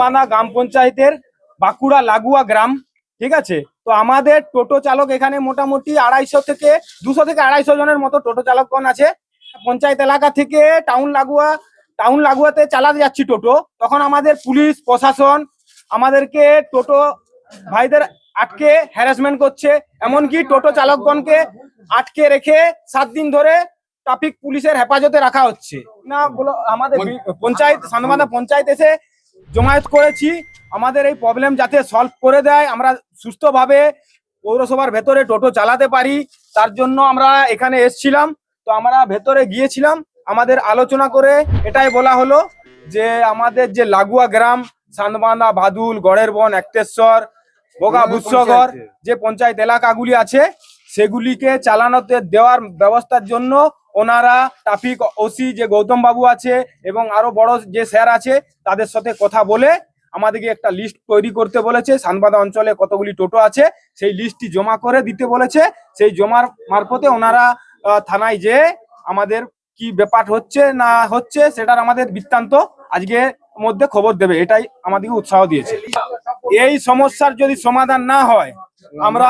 আমরা গ্রাম পঞ্চায়েতের বাঁকুড়া লাগুয়া গ্রাম, ঠিক আছে? তো আমাদের টোটো চালক এখানে মোটামুটি আড়াইশো থেকে দুশো থেকে আড়াইশো জনের মতো টোটো চালকগণ আছে। পঞ্চায়েত এলাকা থেকে টাউন লাগোয়া, টাউন লাগুয়াতে চালাতে যাচ্ছি টোটো। তখন আমাদের পুলিশ, প্রশাসন আমাদেরকে টোটো ভাইদের আটকে হ্যারাসমেন্ট করছে। এমনকি টোটো চালকগণকে আটকে রেখে সাত দিন ধরে ট্রাফিক পুলিশের হেফাজতে রাখা হচ্ছে। না আমাদের পঞ্চায়েত সান্দমাদা পঞ্চায়েত এসে জমায়েত করেছি। আমাদের এই প্রবলেম যাতে সলভ করে দেয় আমরা সুস্থভাবে পৌরসভার ভেতরে টোটো চালাতে পারি। তার জন্য আমরা এখানে এসছিলাম। তো আমরা ভেতরে গিয়েছিলাম আমাদের আলোচনা করে এটাই বলা হলো যে আমাদের যে লাগুয়া গ্রাম সান্দবান্ধা ভাদুল গড়ের বন একতেশ্বর বোগা বুৎসগর যে পঞ্চায়েত এলাকাগুলি আছে সেগুলিকে চালানোতে দেওয়ার ব্যবস্থার জন্য ওনারা ট্রাফিক ওসি যে গৌতম বাবু আছে এবং আরও বড় যে স্যার আছে, তাদের সাথে কথা বলে আমাদেরকে একটা লিস্ট তৈরি করতে বলেছে। সানবাদা অঞ্চলে কতগুলি টোটো আছে, সেই লিস্টটি জমা করে দিতে বলেছে। সেই জমার মারফতে ওনারা থানায় যে আমাদের কি ব্যাপার হচ্ছে না হচ্ছে সেটার আমাদের বৃত্তান্ত আজকে মধ্যে খবর দেবে। এটাই আমাদেরকে উৎসাহ দিয়েছে। এই সমস্যার যদি সমাধান না হয়, আমরা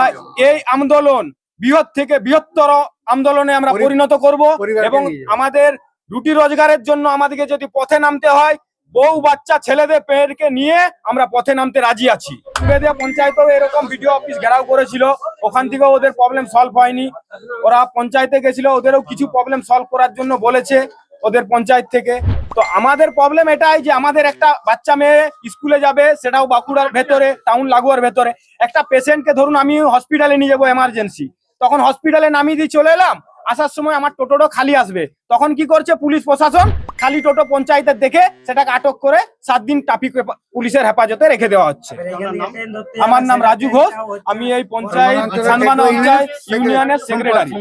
এই আন্দোলন বৃহৎ থেকে বৃহত্তর আন্দোলনে আমরা পরিণত করব এবং আমাদের রুটি রোজগারের জন্য আমাদেরকে যদি পথে নামতে হয় বউ বাচ্চা ছেলেদের পেয়েরকে নিয়ে আমরা পথে নামতে রাজি আছি। পঞ্চায়েতেও এরকম ভিডিও অফিস ঘেরাও করেছিল। ওখান থেকেও ওদের প্রবলেম সলভ হয়নি। ওরা পঞ্চায়েতে গেছিল ওদেরও কিছু প্রবলেম সলভ করার জন্য বলেছে ওদের পঞ্চায়েত থেকে। তো আমাদের প্রবলেম এটাই যে আমাদের একটা বাচ্চা মেয়ে স্কুলে যাবে সেটাও বাঁকুড়ার ভেতরে টাউন লাগোয়ার ভেতরে। একটা পেশেন্টকে ধরুন আমি হসপিটালে নিয়ে যাব এমার্জেন্সি তখন হসপিটালে নামিয়ে দিয়ে চলে এলাম। আসার সময় আমার টোটোটা খালি আসবে। তখন কি করছে পুলিশ প্রশাসন? খালি টোটো পঞ্চায়েতের দেখে সেটাকে আটক করে সাত দিন ট্রাফিক পুলিশের হেফাজতে রেখে দেওয়া হচ্ছে। আমার নাম রাজু ঘোষ। আমি এই পঞ্চায়েত সানমানা পঞ্চায়েত ইউনিয়নের সেক্রেটারি